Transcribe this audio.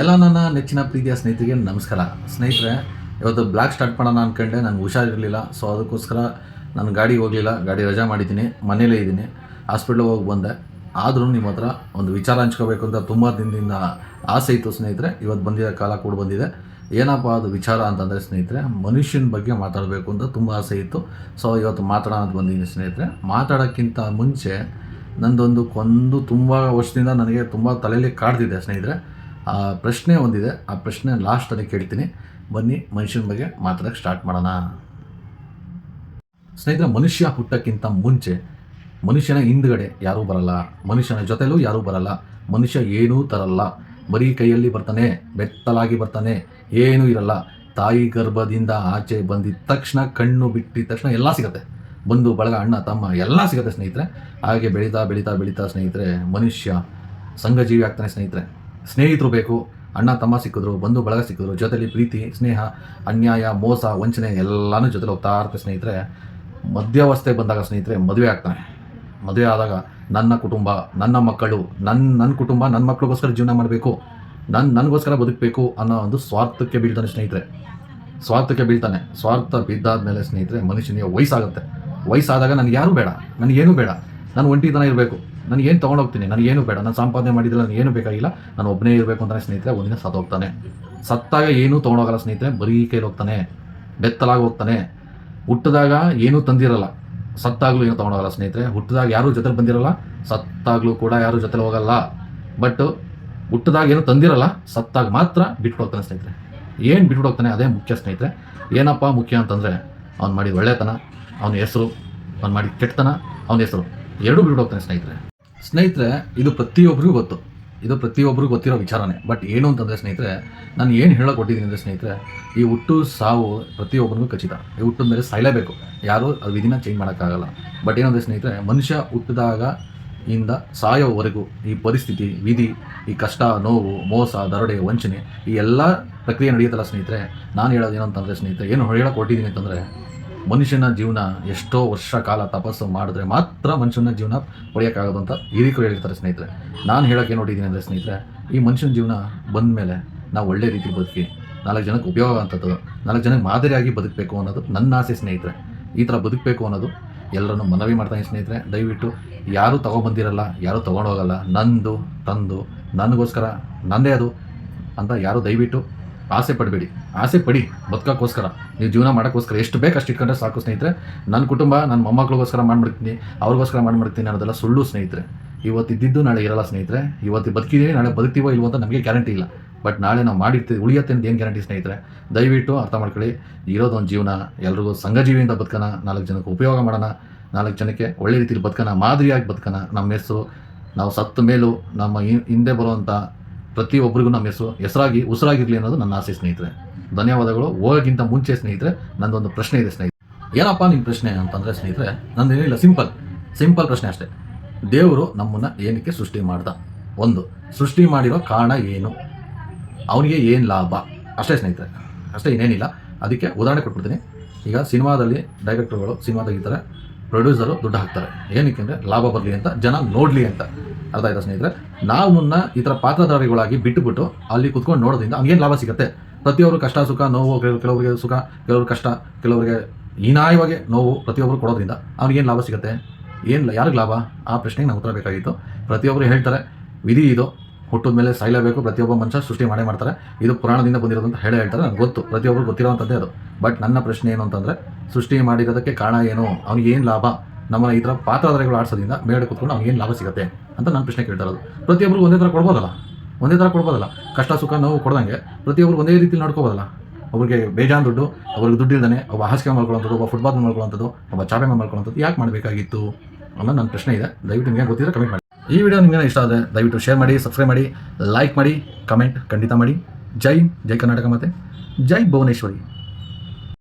ಎಲ್ಲ ನನ್ನ ನೆಚ್ಚಿನ ಪ್ರೀತಿಯ ಸ್ನೇಹಿತರಿಗೆ ನಮಸ್ಕಾರ. ಸ್ನೇಹಿತರೆ, ಇವತ್ತು ಬ್ಲಾಗ್ ಸ್ಟಾರ್ಟ್ ಮಾಡೋಣ ಅಂದ್ಕೊಂಡೆ ನನಗೆ ಹುಷಾರಿರಲಿಲ್ಲ, ಸೊ ಅದಕ್ಕೋಸ್ಕರ ನಾನು ಗಾಡಿಗೆ ಹೋಗಲಿಲ್ಲ. ಗಾಡಿ ರಜಾ ಮಾಡಿದ್ದೀನಿ ಮನೇಲೇ ಇದ್ದೀನಿ. ಹಾಸ್ಪಿಟ್ಲಿಗೆ ಹೋಗಿ ಬಂದೆ. ಆದರೂ ನಿಮ್ಮ ಹತ್ರ ಒಂದು ವಿಚಾರ ಹಂಚ್ಕೋಬೇಕು ಅಂತ ತುಂಬ ದಿನದಿಂದ ಆಸೆ ಇತ್ತು ಸ್ನೇಹಿತರೆ. ಇವತ್ತು ಬಂದಿರೋ ಕಾಲ ಕೂಡ ಬಂದಿದೆ. ಏನಪ್ಪ ಅದು ವಿಚಾರ ಅಂತಂದರೆ ಸ್ನೇಹಿತರೆ, ಮನುಷ್ಯನ ಬಗ್ಗೆ ಮಾತಾಡಬೇಕು ಅಂತ ತುಂಬ ಆಸೆ ಇತ್ತು. ಸೊ ಇವತ್ತು ಮಾತಾಡೋದು ಬಂದಿದ್ದೀನಿ ಸ್ನೇಹಿತರೆ. ಮಾತಾಡೋಕ್ಕಿಂತ ಮುಂಚೆ ನಂದೊಂದು ಕೊಂದು ತುಂಬ ವರ್ಷದಿಂದ ನನಗೆ ತುಂಬ ತಲೆಯಲ್ಲಿ ಕಾಡ್ತಿದೆ ಸ್ನೇಹಿತರೆ. ಆ ಪ್ರಶ್ನೆ ಒಂದಿದೆ. ಆ ಪ್ರಶ್ನೆ ಲಾಸ್ಟಲ್ಲಿ ಕೇಳ್ತೀನಿ. ಬನ್ನಿ, ಮನುಷ್ಯನ ಬಗ್ಗೆ ಮಾತಾಡೋಕ್ಕೆ ಸ್ಟಾರ್ಟ್ ಮಾಡೋಣ. ಸ್ನೇಹಿತರೆ, ಮನುಷ್ಯ ಹುಟ್ಟಕ್ಕಿಂತ ಮುಂಚೆ ಮನುಷ್ಯನ ಹಿಂದ್ಗಡೆ ಯಾರೂ ಬರಲ್ಲ. ಮನುಷ್ಯನ ಜೊತೆಲೂ ಯಾರೂ ಬರಲ್ಲ. ಮನುಷ್ಯ ಏನೂ ತರಲ್ಲ. ಬರೀ ಕೈಯಲ್ಲಿ ಬರ್ತಾನೆ, ಬೆತ್ತಲಾಗಿ ಬರ್ತಾನೆ, ಏನೂ ಇರಲ್ಲ. ತಾಯಿ ಗರ್ಭದಿಂದ ಆಚೆ ಬಂದಿದ್ದ ತಕ್ಷಣ, ಕಣ್ಣು ಬಿಟ್ಟಿದ ತಕ್ಷಣ ಎಲ್ಲ ಸಿಗುತ್ತೆ. ಬಂದು ಬಳಗ, ಅಣ್ಣ, ತಮ್ಮ ಎಲ್ಲ ಸಿಗುತ್ತೆ ಸ್ನೇಹಿತರೆ. ಹಾಗೆ ಬೆಳೀತಾ ಬೆಳೀತಾ ಬೆಳೀತಾ ಸ್ನೇಹಿತರೆ, ಮನುಷ್ಯ ಸಂಘಜೀವಿ ಆಗ್ತಾನೆ ಸ್ನೇಹಿತರೆ. ಸ್ನೇಹಿತರು ಬೇಕು, ಅಣ್ಣ, ತಮ್ಮ ಸಿಕ್ಕಿದ್ರು, ಬಂಧು, ಬಳಗ ಸಿಕ್ಕಿದ್ರು, ಜೊತೆಲಿ ಪ್ರೀತಿ, ಸ್ನೇಹ, ಅನ್ಯಾಯ, ಮೋಸ, ವಂಚನೆ, ಎಲ್ಲನೂ ಜೊತೆಲಿ ಹೋಗ್ತಾ ಇರ್ತಾರೆ ಸ್ನೇಹಿತರೆ. ಮಧ್ಯಾವಸ್ಥೆ ಬಂದಾಗ ಸ್ನೇಹಿತರೆ ಮದುವೆ ಆಗ್ತಾನೆ. ಮದುವೆ ಆದಾಗ ನನ್ನ ಕುಟುಂಬ, ನನ್ನ ಮಕ್ಕಳು ನನ್ನ ನನ್ನ ಕುಟುಂಬ ನನ್ನ ಮಕ್ಕಳಿಗೋಸ್ಕರ ಜೀವನ ಮಾಡಬೇಕು ನನ್ನ ನನಗೋಸ್ಕರ ಬದುಕಬೇಕು ಅನ್ನೋ ಒಂದು ಸ್ವಾರ್ಥಕ್ಕೆ ಬೀಳ್ತಾನೆ ಸ್ನೇಹಿತರೆ. ಸ್ವಾರ್ಥಕ್ಕೆ ಬೀಳ್ತಾನೆ. ಸ್ವಾರ್ಥ ಬಿದ್ದಾದ ಮೇಲೆ ಸ್ನೇಹಿತರೆ ಮನುಷ್ಯನಿಗೆ ವಯಸ್ಸಾಗುತ್ತೆ. ವಯಸ್ಸಾದಾಗ ನನಗೆ ಯಾರೂ ಬೇಡ. ನನಗೇನೂ ಬೇಡ. ನಾನು ಒಂಟಿತನ ಇರಬೇಕು. ನನಗೇನು ತೊಗೊಂಡೋಗ್ತೀನಿ ಏನು ಬೇಡ. ನಾನು ಸಂಪಾದನೆ ಮಾಡಿದ್ರೆ ನನಗೆ ಏನು ಬೇಕಾಗಿಲ್ಲ. ನಾನು ಒಬ್ಬನೇ ಇರಬೇಕು ಅಂತಾನೆ ಸ್ನೇಹಿತರೆ ಒಂದಿನ ಸತ್ತೋಗ್ತಾನೆ ಸತ್ತಾಗ ಏನೂ ತೊಗೊಂಡೋಗಲ್ಲ ಸ್ನೇಹಿತರೆ, ಬರೀ ಕೈಲಿ ಹೋಗ್ತಾನೆ. ಬೆತ್ತಲಾಗಿ ಹೋಗ್ತಾನೆ. ಹುಟ್ಟಿದಾಗ ಏನೂ ತಂದಿರಲ್ಲ. ಸತ್ತಾಗಲೂ ಏನು ತೊಗೊಂಡೋಗಲ್ಲ ಸ್ನೇಹಿತರೆ. ಹುಟ್ಟಿದಾಗ ಯಾರೂ ಜೊತೆಲಿ ಬಂದಿರಲ್ಲ. ಸತ್ತಾಗಲೂ ಕೂಡ ಯಾರೂ ಜೊತೆಲಿ ಹೋಗಲ್ಲ. ಬಟ್ ಹುಟ್ಟಿದಾಗ ಏನು ತಂದಿರಲ್ಲ. ಸತ್ತಾಗ ಮಾತ್ರ ಬಿಟ್ಟು ಹೋಗ್ತಾನೆ ಸ್ನೇಹಿತರೆ. ಏನು ಬಿಟ್ಟು ಹೋಗ್ತಾನೆ? ಅದೇ ಮುಖ್ಯ ಸ್ನೇಹಿತರೆ. ಏನಪ್ಪ ಮುಖ್ಯ ಅಂತಂದರೆ, ಅವ್ನು ಮಾಡಿದ ಒಳ್ಳೆತನ, ಅವನ ಹೆಸರು, ಅವ್ನು ಮಾಡಿದ ಕೆಟ್ಟತನ, ಅವನ ಹೆಸರು. ಎರಡೂ ಹೋಗ್ತಾನೆ ಸ್ನೇಹಿತರೆ. ಸ್ನೇಹಿತರೆ, ಇದು ಪ್ರತಿಯೊಬ್ಬರಿಗೂ ಗೊತ್ತು. ಇದು ಪ್ರತಿಯೊಬ್ಬರಿಗೂ ಗೊತ್ತಿರೋ ವಿಚಾರನೇ. ಬಟ್ ಏನು ಅಂತಂದರೆ ಸ್ನೇಹಿತರೆ, ನಾನು ಏನು ಹೇಳೋಕೆ ಕೊಟ್ಟಿದ್ದೀನಿ ಅಂದರೆ ಸ್ನೇಹಿತರೆ, ಈ ಹುಟ್ಟು, ಸಾವು ಪ್ರತಿಯೊಬ್ಬರಿಗೂ ಖಚಿತ. ಈ ಹುಟ್ಟಿದ ಮೇಲೆ ಸಾಯಲೇಬೇಕು. ಯಾರೂ ಅದು ವಿಧಿನ ಚೇಂಜ್ ಮಾಡೋಕ್ಕಾಗಲ್ಲ. ಬಟ್ ಏನಂದರೆ ಸ್ನೇಹಿತರೆ, ಮನುಷ್ಯ ಹುಟ್ಟಿದಾಗ ಇಂದ ಸಾಯೋವರೆಗೂ ಈ ಪರಿಸ್ಥಿತಿ, ವಿಧಿ, ಈ ಕಷ್ಟ, ನೋವು, ಮೋಸ, ದರೋಡೆ, ವಂಚನೆ ಈ ಎಲ್ಲ ಪ್ರಕ್ರಿಯೆ ನಡೆಯುತ್ತಲ್ಲ ಸ್ನೇಹಿತರೆ, ನಾನು ಹೇಳೋದು ಏನು ಅಂತಂದರೆ ಸ್ನೇಹಿತರೆ, ಏನು ಹೇಳೋಕೆ ಕೊಟ್ಟಿದ್ದೀನಿ ಅಂತಂದರೆ ಮನುಷ್ಯನ ಜೀವನ ಎಷ್ಟೋ ವರ್ಷ ಕಾಲ ತಪಸ್ಸು ಮಾಡಿದ್ರೆ ಮಾತ್ರ ಮನುಷ್ಯನ ಜೀವನ ಪಡೆಯೋಕ್ಕಾಗೋದು ಅಂತ ಹಿರಿಕರು ಹೇಳಿರ್ತಾರೆ ಸ್ನೇಹಿತರೆ. ನಾನು ಹೇಳೋಕೆ ನೋಡಿದ್ದೀನಿ ಅಂದರೆ ಸ್ನೇಹಿತರೆ, ಈ ಮನುಷ್ಯನ ಜೀವನ ಬಂದ ಮೇಲೆ ನಾವು ಒಳ್ಳೆ ರೀತಿ ಬದುಕಿ, ನಾಲ್ಕು ಜನಕ್ಕೆ ಉಪಯೋಗ ನಾಲ್ಕು ಜನಕ್ಕೆ ಮಾದರಿಯಾಗಿ ಬದುಕಬೇಕು ಅನ್ನೋದು ನನ್ನ ಆಸೆ ಸ್ನೇಹಿತರೆ. ಈ ಥರ ಬದುಕಬೇಕು ಅನ್ನೋದು ಎಲ್ಲರನ್ನು ಮನವಿ ಮಾಡ್ತಾನೆ ಸ್ನೇಹಿತರೆ. ದಯವಿಟ್ಟು ಯಾರೂ ತೊಗೊಬಂದಿರಲ್ಲ, ಯಾರೂ ತೊಗೊಂಡೋಗಲ್ಲ ನಂದು, ತಂದು, ನನಗೋಸ್ಕರ ನಂದೇ ಅದು ಅಂತ ಯಾರು ದಯವಿಟ್ಟು ಆಸೆ ಪಡಬೇಡಿ, ಆಸೆ ಪಡಿ, ಬದುಕೋಕ್ಕೋಸ್ಕರ. ನೀವು ಜೀವನ ಮಾಡೋಕ್ಕೋಸ್ಕರ ಎಷ್ಟು ಬೇಕು ಅಷ್ಟು ಇಟ್ಕೊಂಡ್ರೆ ಸಾಕು ಸ್ನೇಹಿತರೆ. ನನ್ನ ಕುಟುಂಬ ನನ್ನ ಮೊಮ್ಮಕ್ಳಿಗೋಸ್ಕರ ಮಾಡ್ಬಿಡ್ತೀನಿ, ಅವ್ರಿಗೋಸ್ಕರ ಮಾಡ್ಬಿಡ್ತೀನಿ ಅನ್ನೋದೆಲ್ಲ ಸುಳ್ಳು ಸ್ನೇಹಿತರೆ. ಇವತ್ತು ಇದ್ದಿದ್ದು ನಾಳೆ ಇರಲ್ಲ ಸ್ನೇಹಿತರೆ. ಇವತ್ತು ಬದುಕಿದ್ದೀವಿ ನಾಳೆ ಬದುಕ್ತೀವೋ ಇಲ್ವೋ ಅಂತ ನಮಗೆ ಗ್ಯಾರಂಟಿ ಇಲ್ಲ. ಬಟ್ ನಾಳೆ ನಾವು ಮಾಡಿರ್ತೀವಿ ಉಳಿಯತ್ತೆ ಅಂತ ಏನು ಗ್ಯಾರಂಟಿ ಸ್ನೇಹಿತರೆ? ದಯವಿಟ್ಟು ಅರ್ಥ ಮಾಡ್ಕೊಳ್ಳಿ ಇರೋದೊಂದು ಜೀವನ, ಎಲ್ರಿಗೂ ಸಂಘಜೀವಿಯಿಂದ ಬದುಕೋಣ ನಾಲ್ಕು ಜನಕ್ಕೆ ಉಪಯೋಗ ಮಾಡೋಣ. ನಾಲ್ಕು ಜನಕ್ಕೆ ಒಳ್ಳೆ ರೀತಿಯಲ್ಲಿ ಬದುಕೋಣ ಮಾದರಿಯಾಗಿ ಬದುಕೋಣ ನಮ್ಮ ಹೆಸರು, ನಾವು ಸತ್ತ ಮೇಲೂ, ನಮ್ಮ ಹಿಂದೆ ಬರುವಂಥ ಪ್ರತಿಯೊಬ್ಬರಿಗೂ ನಮ್ಮ ಹೆಸರು, ಹೆಸರಾಗಿ, ಉಸಿರಾಗಿರಲಿ ಅನ್ನೋದು ನನ್ನ ಆಸೆ ಸ್ನೇಹಿತರೆ. ಧನ್ಯವಾದಗಳು. ಹೋಗೋಕ್ಕಿಂತ ಮುಂಚೆ ಸ್ನೇಹಿತರೆ, ನಂದೊಂದು ಪ್ರಶ್ನೆ ಇದೆ ಸ್ನೇಹಿತರೆ. ಏನಪ್ಪ ನಿಮ್ಮ ಪ್ರಶ್ನೆ ಅಂತಂದರೆ ಸ್ನೇಹಿತರೆ ನಂದೇನಿಲ್ಲ ಸಿಂಪಲ್ ಸಿಂಪಲ್ ಪ್ರಶ್ನೆ ಅಷ್ಟೇ. ದೇವರು ನಮ್ಮನ್ನು ಏನಕ್ಕೆ ಸೃಷ್ಟಿ ಮಾಡ್ದ? ಒಂದು, ಸೃಷ್ಟಿ ಮಾಡಿರೋ ಕಾರಣ ಏನು? ಅವನಿಗೆ ಏನು ಲಾಭ? ಅಷ್ಟೇ ಸ್ನೇಹಿತರೆ. ಅಷ್ಟೇ ಇನ್ನೇನಿಲ್ಲ. ಅದಕ್ಕೆ ಉದಾಹರಣೆ ಕೊಟ್ಬಿಡ್ತೀನಿ. ಈಗ ಸಿನಿಮಾದಲ್ಲಿ ಡೈರೆಕ್ಟರ್ಗಳು ಸಿನಿಮಾ ಪ್ರೊಡ್ಯೂಸರು ದುಡ್ಡು ಹಾಕ್ತಾರೆ. ಏನಕ್ಕೆ ಅಂದರೆ ಲಾಭ ಬರಲಿ ಅಂತ, ಜನ ನೋಡಲಿ ಅಂತ. ಅರ್ಥ ಆಯ್ತಾ ಸ್ನೇಹಿತರೆ? ನಾವು ಮುನ್ನ ಈ ಥರ ಪಾತ್ರಧಾರಿಗಳಾಗಿ ಬಿಟ್ಟುಬಿಟ್ಟು ಅಲ್ಲಿ ಕುತ್ಕೊಂಡು ನೋಡೋದ್ರಿಂದ ಅವ್ನಿಗೇನು ಲಾಭ ಸಿಗುತ್ತೆ? ಪ್ರತಿಯೊಬ್ಬರು ಕಷ್ಟ, ಸುಖ, ನೋವು ಕೆಲವು ಕೆಲವರಿಗೆ ಸುಖ, ಕೆಲವ್ರಿಗೆ ಕಷ್ಟ, ಕೆಲವರಿಗೆ ಹೀನಾಯವಾಗಿ ನೋವು ಪ್ರತಿಯೊಬ್ಬರು ಕೊಡೋದ್ರಿಂದ ಅವ್ನಿಗೇನು ಲಾಭ ಸಿಗುತ್ತೆ? ಏನು ಯಾರಿಗೆ ಲಾಭ? ಆ ಪ್ರಶ್ನೆಗೆ ನಾವು ಉತ್ತರ ಬೇಕಾಗಿತ್ತು. ಪ್ರತಿಯೊಬ್ಬರು ಹೇಳ್ತಾರೆ, ವಿಧಿ ಇದು. ಹುಟ್ಟಿದ ಮೇಲೆ ಸಾಯಲೇಬೇಕು ಪ್ರತಿಯೊಬ್ಬ ಮನುಷ್ಯ ಸೃಷ್ಟಿ ಮಾಡೇ ಮಾಡ್ತಾರೆ. ಇದು ಪುರಾಣದಿಂದ ಬಂದಿರೋದು ಅಂತ ಹೇಳಿ ಹೇಳ್ತಾರೆ. ನನಗೆ ಗೊತ್ತು. ಪ್ರತಿಯೊಬ್ಬರು ಗೊತ್ತಿರೋವಂಥದ್ದೇ ಅದು. ಬಟ್ ನನ್ನ ಪ್ರಶ್ನೆ ಏನು ಅಂತಂದರೆ, ಸೃಷ್ಟಿ ಮಾಡಿರೋದಕ್ಕೆ ಕಾರಣ ಏನು? ಅವ್ನಿಗೆ ಏನು ಲಾಭ? ನಮ್ಮನ್ನ ಈ ಥರ ಪಾತ್ರಧಾರಿಗಳು ಆಡಿಸೋದ್ರಿಂದ ಮೇಲೆ ಕೂತ್ಕೊಂಡು ಅವ್ನಿಗೆ ಏನು ಲಾಭ ಸಿಗುತ್ತೆ ಅಂತ ನಾನು ಪ್ರಶ್ನೆ ಕೇಳ್ತಾ ಇರೋದು. ಪ್ರತಿಯೊಬ್ಬರಿಗೂ ಒಂದೇ ಥರ ಕೊಡ್ಬೋದಲ್ಲ? ಒಂದೇ ಥರ ಕೊಡ್ಬೋದಲ್ಲ? ಕಷ್ಟ, ಸುಖ, ನೋವು ಕೊಡ್ದಂಗೆ ಪ್ರತಿಯೊಬ್ಬರು ಒಂದೇ ರೀತಿಲಿ ನೋಡ್ಕೋಬೋದಲ್ಲ? ಅವ್ರಿಗೆ ಬೇಜಾನ್ ದುಡ್ಡು, ಅವ್ರಿಗೆ ದುಡ್ಡು ಇಲ್ದೇ ಒಬ್ಬ ಹಾಸಿಗೆ ಮಾಡ್ಕೊಳ್ಳೋಂಥದ್ದು, ಒಬ್ಬ ಫುಟ್ಬಾಲ್ ಮಾಡ್ಕೊಳ್ಳೋಂಥದ್ದು, ಒಬ್ಬ ಚಾಪೆ ಮಾಡ್ಕೊಳ್ಳೋಂಥದ್ದು ಯಾಕೆ ಮಾಡಬೇಕಾಗಿತ್ತು ಅನ್ನೋ ನನ್ನ ಪ್ರಶ್ನೆ ಇದೆ. ದಯವಿಟ್ಟು ನಿಮಗೆ ಗೊತ್ತಿದ್ರೆ ಕಮೆಂಟ್ ಮಾಡಿ. ಈ ವಿಡಿಯೋ ನಿಮಗೆ ಇಷ್ಟ ಆದರೆ ದಯವಿಟ್ಟು ಶೇರ್ ಮಾಡಿ ಸಬ್ಸ್ಕ್ರೈಬ್ ಮಾಡಿ ಲೈಕ್ ಮಾಡಿ ಕಮೆಂಟ್ ಖಂಡಿತ ಮಾಡಿ. ಜೈ ಜೈ ಕರ್ನಾಟಕ ಮತ್ತೆ ಜೈ ಭುವನೇಶ್ವರಿ.